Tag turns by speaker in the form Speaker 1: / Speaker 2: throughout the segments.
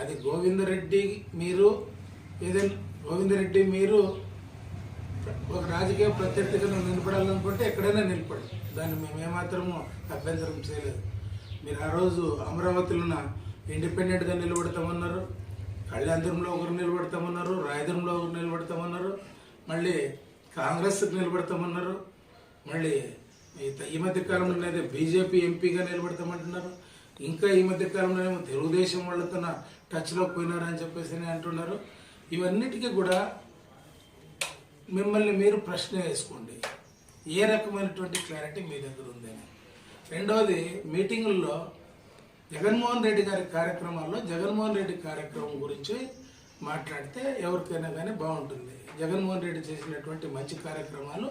Speaker 1: అది గోవిందరెడ్డి మీరు ఏదైనా గోవిందరెడ్డి మీరు ఒక రాజకీయ ప్రత్యర్థిగా నిలబడాలనుకుంటే ఎక్కడైనా నిలబడి. దాన్ని మేము ఏమాత్రము అభ్యంతరం చేయలేదు. మీరు ఆ రోజు అమరావతిలో ఇండిపెండెంట్గా నిలబడతామన్నారు కళ్యాణంలో ఒకరు నిలబడతామన్నారు రాయదురంలో ఒకరు నిలబడతామన్నారు మళ్ళీ కాంగ్రెస్కి నిలబడతామన్నారు మళ్ళీ ఈ- ఈ మధ్య కాలంలో అయితే బీజేపీ ఎంపీగా నిలబడతామంటున్నారు. ఇంకా ఈ మధ్య కాలంలో ఏమో తెలుగుదేశం వాళ్ళతో టచ్లో పోయినారని చెప్పేసి అని అంటున్నారు. ఇవన్నిటికీ కూడా మిమ్మల్ని మీరు ప్రశ్న వేసుకోండి. ఏ రకమైనటువంటి క్లారిటీ మీ దగ్గర ఉందని. రెండవది మీటింగుల్లో జగన్మోహన్ రెడ్డి గారి కార్యక్రమాల్లో జగన్మోహన్ రెడ్డి కార్యక్రమం గురించి మాట్లాడితే ఎవరికైనా కానీ బాగుంటుంది. జగన్మోహన్ రెడ్డి చేసినటువంటి మంచి కార్యక్రమాలు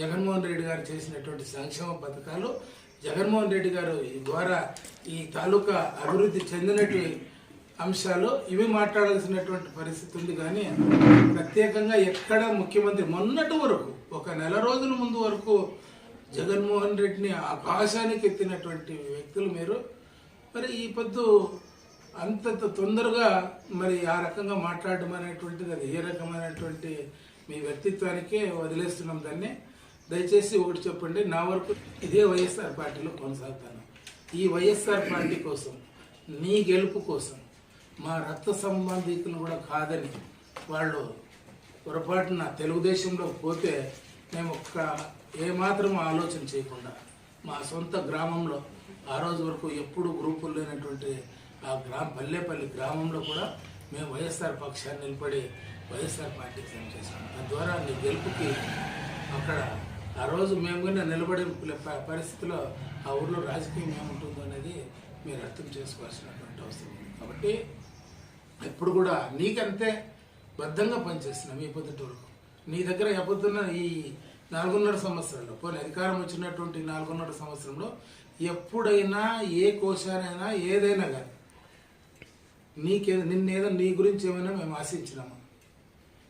Speaker 1: జగన్మోహన్ రెడ్డి గారు చేసినటువంటి సంక్షేమ పథకాలు జగన్మోహన్ రెడ్డి గారు ఈ ద్వారా ఈ తాలూకా అభివృద్ధి చెందినటువంటి అంశాలు ఇవి మాట్లాడాల్సినటువంటి పరిస్థితి ఉంది కానీ ప్రత్యేకంగా ఎక్కడ ముఖ్యమంత్రి మొన్నటి వరకు ఒక నెల రోజుల ముందు వరకు జగన్మోహన్ రెడ్డిని ఆకాశానికి ఎత్తినటువంటి వ్యక్తులు మీరు. మరి ఈ పొద్దు అంత తొందరగా మరి ఆ రకంగా మాట్లాడడం అనేటువంటిది అది ఏ రకమైనటువంటి మీ వ్యక్తిత్వానికే వదిలేస్తున్నాం దాన్ని. దయచేసి ఒకటి చెప్పండి నా వరకు ఇదే వైఎస్ఆర్ పార్టీలో కొనసాగుతాను. ఈ వైఎస్ఆర్ పార్టీ కోసం నీ గెలుపు కోసం మా రక్త సంబంధితులు కూడా కాదని వాళ్ళు పొరపాటున తెలుగుదేశంలో పోతే మేము ఒక్క ఏమాత్రం ఆలోచన చేయకుండా మా సొంత గ్రామంలో ఆ రోజు వరకు ఎప్పుడు గ్రూపులు లేనటువంటి ఆ గ్రామ పల్లెపల్లి గ్రామంలో కూడా మేము వైఎస్ఆర్ పక్షాన్ని నిలబడి వైఎస్ఆర్ పార్టీకి సేవ చేశాము. తద్వారా నీ గెలుపుకి అక్కడ ఆ రోజు మేము కూడా నిలబడే ప- పరిస్థితిలో ఆ ఊర్లో రాజకీయం ఏముంటుందో అనేది మీరు అర్థం చేసుకోవాల్సినటువంటి అవసరం ఉంది. కాబట్టి ఎప్పుడు కూడా నీకంతే బద్ధంగా పనిచేస్తున్నాం ఈ పొద్దుటి వరకు. నీ దగ్గర ఎప్పుడున్న ఈ నాలుగున్నర సంవత్సరంలో పోనీ అధికారం వచ్చినటువంటి నాలుగున్నర సంవత్సరంలో ఎప్పుడైనా ఏ కోశానైనా ఏదైనా కానీ నీకే నిన్నేదో నీ గురించి ఏమైనా మేము ఆశించినాము?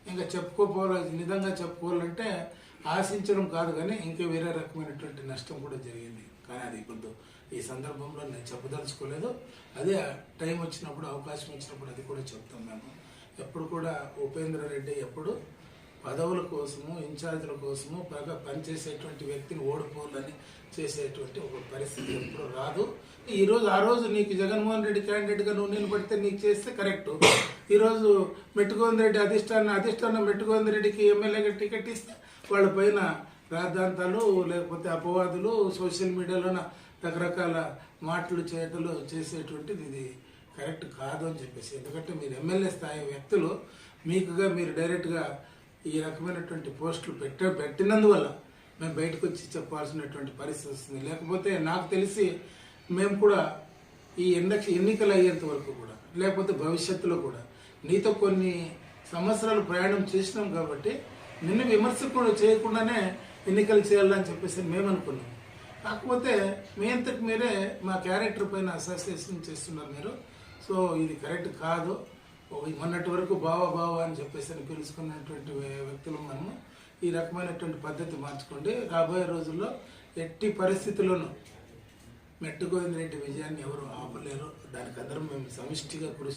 Speaker 1: ఇంకా చెప్పుకోపోవాలి నిజంగా చెప్పుకోవాలంటే ఆశించడం కాదు కానీ ఇంకా వేరే రకమైనటువంటి నష్టం కూడా జరిగింది. కానీ అది ఇప్పుడు ఈ సందర్భంలో నేను చెప్పదలుచుకోలేదు. అదే టైం వచ్చినప్పుడు అవకాశం వచ్చినప్పుడు అది కూడా చెప్తాం మేము. ఎప్పుడు కూడా ఉపేంద్ర రెడ్డి ఎప్పుడు పదవుల కోసము ఇన్ఛార్జీల కోసము బాగా పనిచేసేటువంటి వ్యక్తిని ఓడిపోలని చేసేటువంటి ఒక పరిస్థితి ఎప్పుడు రాదు. ఈరోజు ఆ రోజు నీకు జగన్మోహన్ రెడ్డి క్యాండిడేట్గా నువ్వు నిలబడితే నీకు చేస్తే కరెక్ట్ ఈరోజు మెట్టుగోవింద్ రెడ్డి అధిష్టానం అధిష్టానం మెట్టుగోవింద్ రెడ్డికి ఎమ్మెల్యేగా టికెట్ ఇస్తే వాళ్ళ పైన రాద్ధాంతాలు లేకపోతే అపవాదులు సోషల్ మీడియాలోన రకరకాల మాటలు చేయటలు చేసేటువంటిది ఇది కరెక్ట్ కాదు అని చెప్పేసి. ఎందుకంటే మీరు ఎమ్మెల్యే స్థాయి వ్యక్తులు మీకుగా మీరు డైరెక్ట్గా ఈ రకమైనటువంటి పోస్టులు పెట్ట పెట్టినందువల్ల మేము బయటకు వచ్చి చెప్పాల్సినటువంటి పరిస్థితి వస్తుంది. లేకపోతే నాకు తెలిసి మేము కూడా ఈ ఎన్నిక ఎన్నికలు అయ్యేంత వరకు కూడా లేకపోతే భవిష్యత్తులో కూడా నీతో కొన్ని సంవత్సరాలు ప్రయాణం చేసినాం కాబట్టి నిన్ను విమర్శ కూడా చేయకుండానే ఎన్నికలు చేయాలని చెప్పేసి మేము అనుకున్నాం కాకపోతే మీ అంతకు మీరే మా క్యారెక్టర్ పైన అసోసియేషన్ చేస్తున్నారు మీరు. సో ఇది కరెక్ట్ కాదు. మొన్నటి వరకు బావా బావ అని చెప్పేసి అని పిలుచుకున్నటువంటి వ్యక్తులు మనము. ఈ రకమైనటువంటి పద్ధతి మార్చుకోండి. రాబోయే రోజుల్లో ఎట్టి పరిస్థితుల్లోనూ మెట్టుగోవిందరెడ్డి విజయాన్ని ఎవరు ఆపలేరు. దానికి అందరం మేము సమిష్టిగా కృషి